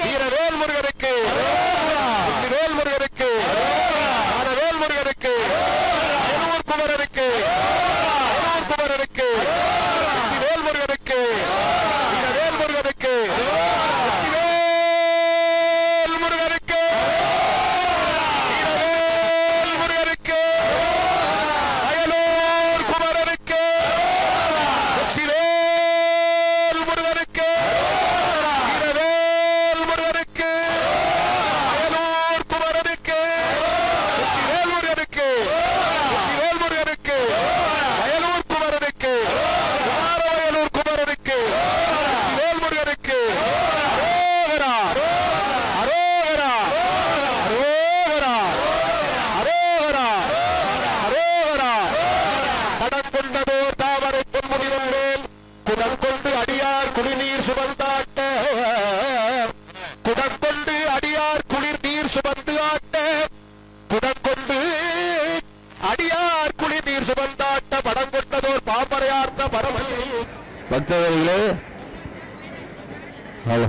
Figueroa பக்தர்களே hello.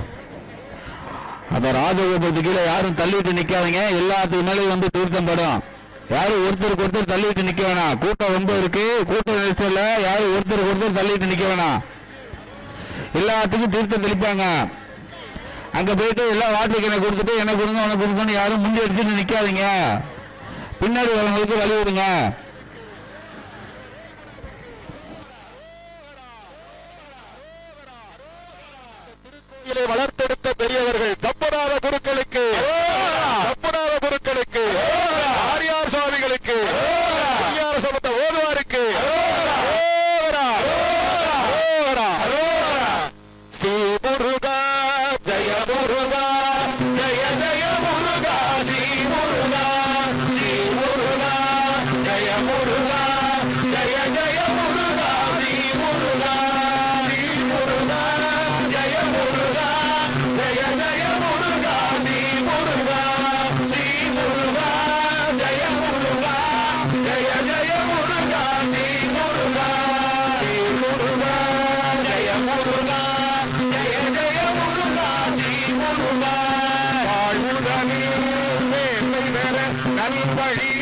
அந்த ராஜகோபுரத்து கீழே யாரும் தள்ளிட்டு நிக்காதீங்க. எல்லாத்துக்கு மேலே வந்து தீர்த்தம் படும். யாரும் ஒருத்தருக்கு ஒருத்தர் தள்ளிட்டு நிக்க வேணாம். கூட்டம் ரொம்ப இருக்கு. கூட்ட நெரிசல்ல யாரும் ஒருத்தருக்கு ஒருத்தர் தள்ளிட்டு நிக்க வேணாம். எல்லாத்துக்கும் தீர்த்தம் தெளிப்பாங்க. அங்க போயிட்டு எல்லா வாட்டருக்கு எனக்கு கொடுத்துட்டு எனக்கு கொடுங்க உனக்கு கொடுங்கன்னு யாரும் முந்தி அடிச்சுட்டு நிக்காதீங்க. பின்னாடி வரவங்களுக்கு வழி விடுங்க வளர்த்தெடுத்த பெரியவர்கள் தப்படாத குருக்களுக்கு தப்படாத குருக்களுக்கு ஆரியார் சுவாமிகளுக்கு ஐயார் சமத்த ஓதுவாருக்கு ஓவரா, ஓவரா. ஸ்ரீ முருகா ஜெய முருகா ஜெய ஜெய முருகா ஸ்ரீ முருகா ஸ்ரீ முருகா ஜெய முருகா வழி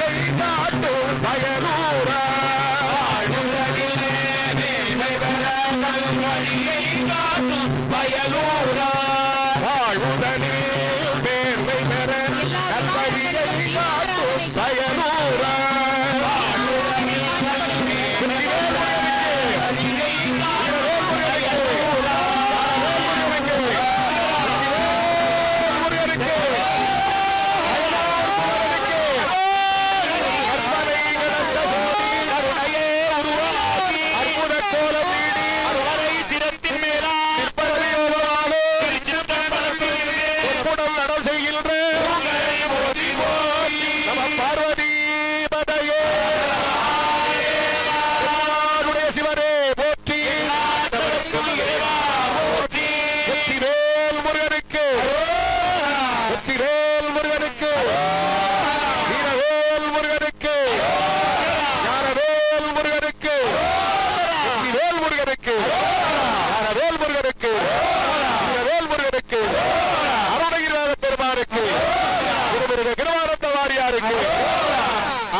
வாரியாருக்கு திருமுருக கிருவானந்த வாரியாருக்கு.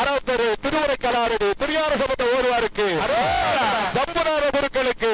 அரத்தரு திருமுறை கலாரடி திருஞான ஓடுவாருக்கு. ஜம்புநாத குருக்களுக்கு.